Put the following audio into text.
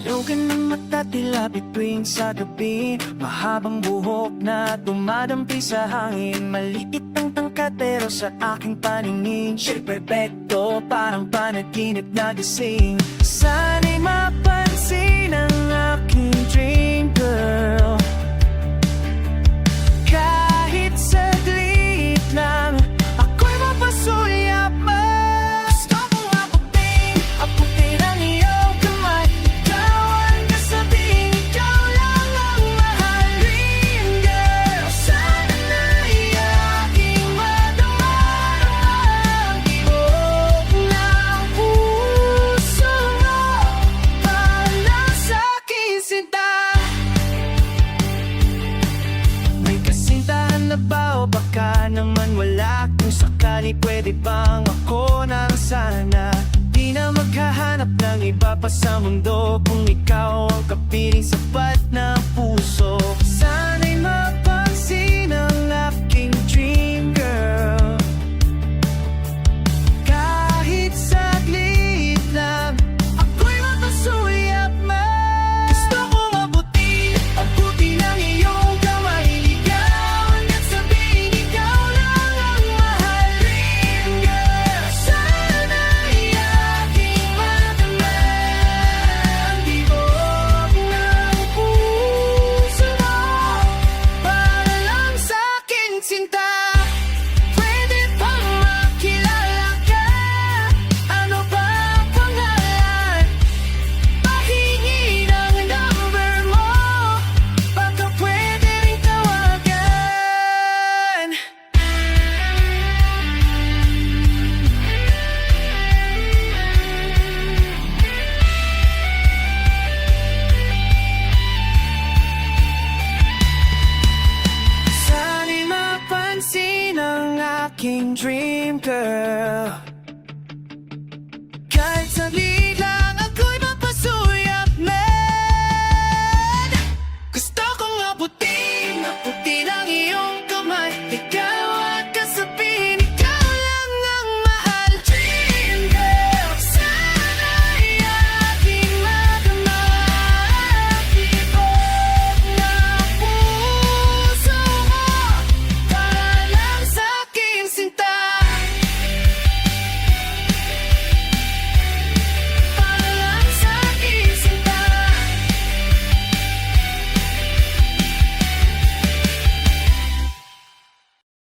ka ng mata tila bituin sa gabi. Mahabang buhok na dumadampi sa hangin. Maliit ang tangkad pero sa aking paningin Siya'y perfecto parang panaginip na gising. Sana'y mapansin ang na ba o baka naman wala Kung sakali pwede bang ako na sana? Di na maghahanap ng iba pa sa mundo Kung ikaw ang kapiling sapat na Sana'y mapansin ang aking dream girl